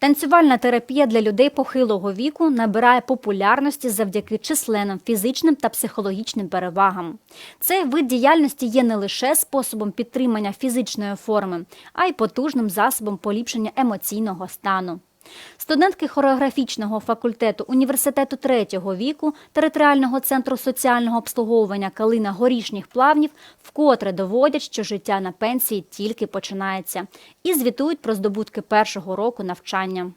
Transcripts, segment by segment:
Танцювальна терапія для людей похилого віку набирає популярності завдяки численним фізичним та психологічним перевагам. Цей вид діяльності є не лише способом підтримання фізичної форми, а й потужним засобом поліпшення емоційного стану. Студентки хореографічного факультету університету третього віку територіального центру соціального обслуговування Калина горішніх плавнів вкотре доводять, що життя на пенсії тільки починається, і звітують про здобутки першого року навчання.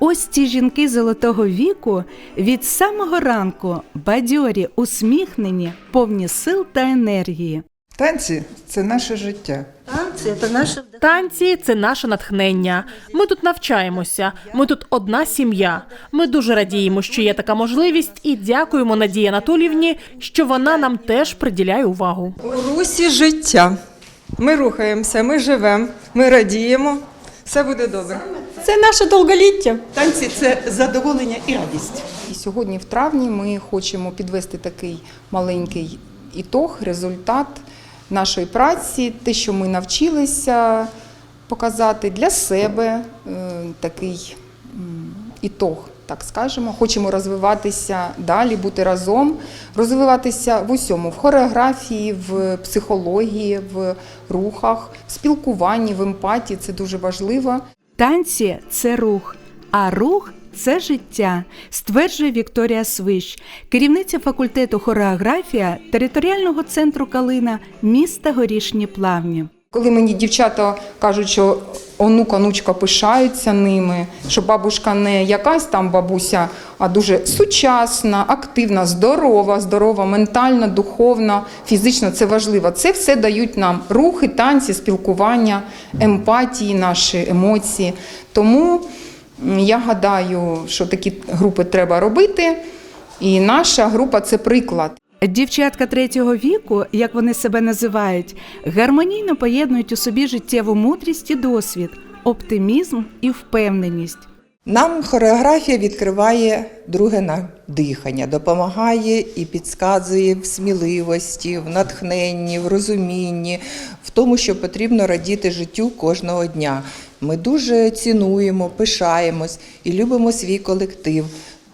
Ось ці жінки золотого віку від самого ранку бадьорі, усміхнені, повні сил та енергії. Танці це наше життя. Танці це наше Танці це наше натхнення. Ми тут навчаємося. Ми тут одна сім'я. Ми дуже радіємо, що є така можливість, і дякуємо Надії Анатоліївні, що вона нам теж приділяє увагу. У русі життя. Ми рухаємося, ми живемо, ми радіємо. Все буде добре. це наше довголіття. Танці це задоволення і радість. І сьогодні, в травні, ми хочемо підвести такий маленький ітог, результат нашої праці, те, що ми навчилися показати для себе е, такий ітог. Так скажемо, хочемо розвиватися далі, бути разом, розвиватися в усьому, в хореографії, в психології, в рухах, в спілкуванні, в емпатії. Це дуже важливо. Танці це рух, а рух це життя, стверджує Вікторія Свищ, керівниця факультету хореографія територіального центру Калина міста Горішні Плавні. Коли мені дівчата кажуть, що онук, онучка пишаються ними, що бабушка не якась там бабуся, а дуже сучасна, активна, здорова, здорова, ментально, духовно, фізично це важливо. Це все дають нам рухи, танці, спілкування, емпатії, наші емоції. Тому я гадаю, що такі групи треба робити. І наша група це приклад. Дівчатка третього віку, як вони себе називають, гармонійно поєднують у собі життєву мудрість і досвід, оптимізм і впевненість. Нам хореографія відкриває друге на дихання, допомагає і підказує в сміливості, в натхненні, в розумінні, в тому, що потрібно радіти життю кожного дня. Ми дуже цінуємо, пишаємось і любимо свій колектив,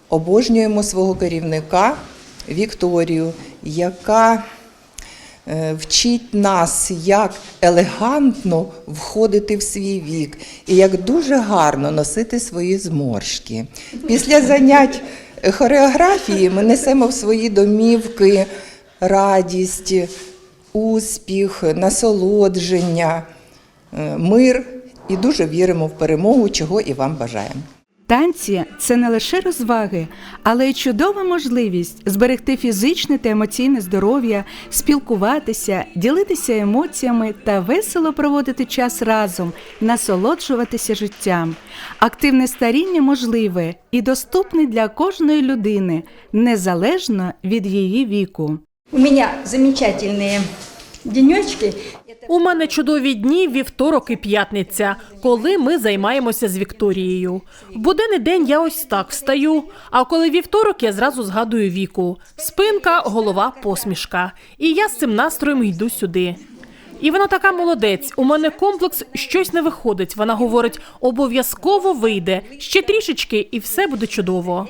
обожнюємо свого керівника Вікторію, яка е, вчить нас, як елегантно входити в свій вік і як дуже гарно носити свої зморшки. Після занять хореографії ми несемо в свої домівки радість, успіх, насолодження, е, мир і дуже віримо в перемогу, чого і вам бажаємо. Танці це не лише розваги, але й чудова можливість зберегти фізичне та емоційне здоров'я, спілкуватися, ділитися емоціями та весело проводити час разом, насолоджуватися життям. Активне старіння можливе і доступне для кожної людини, незалежно від її віку. У мене замечательные денечки. У мене чудові дні вівторок і п'ятниця, коли ми займаємося з Вікторією. В буденний день я ось так встаю. А коли вівторок, я зразу згадую віку: спинка, голова, посмішка. І я з цим настроєм йду сюди. І вона така молодець. У мене комплекс щось не виходить. Вона говорить: обов'язково вийде ще трішечки, і все буде чудово.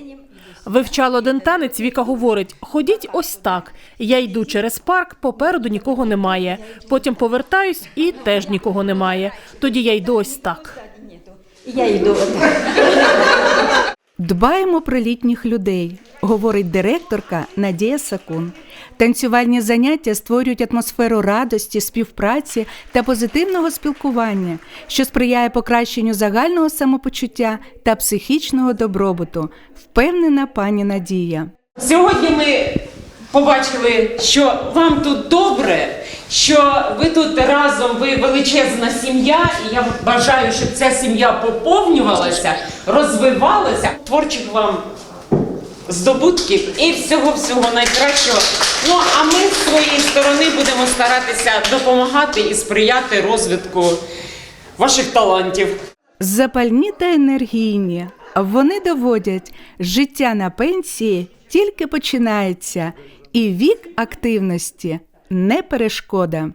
Вивчала один танець, Віка говорить: ходіть ось так. Я йду через парк, попереду нікого немає. Потім повертаюсь і теж нікого немає. Тоді я йду ось так. Я йду. Дбаємо про літніх людей, говорить директорка Надія Сакун. Танцювальні заняття створюють атмосферу радості, співпраці та позитивного спілкування, що сприяє покращенню загального самопочуття та психічного добробуту, впевнена пані Надія. Сьогодні ми побачили, що вам тут добре, що ви тут разом, ви величезна сім'я, і я бажаю, щоб ця сім'я поповнювалася, розвивалася. Творчих вам здобутків і всього-всього найкращого. Ну а ми з своєї сторони будемо старатися допомагати і сприяти розвитку ваших талантів. Запальні та енергійні. Вони доводять, життя на пенсії тільки починається, і вік активності не перешкода.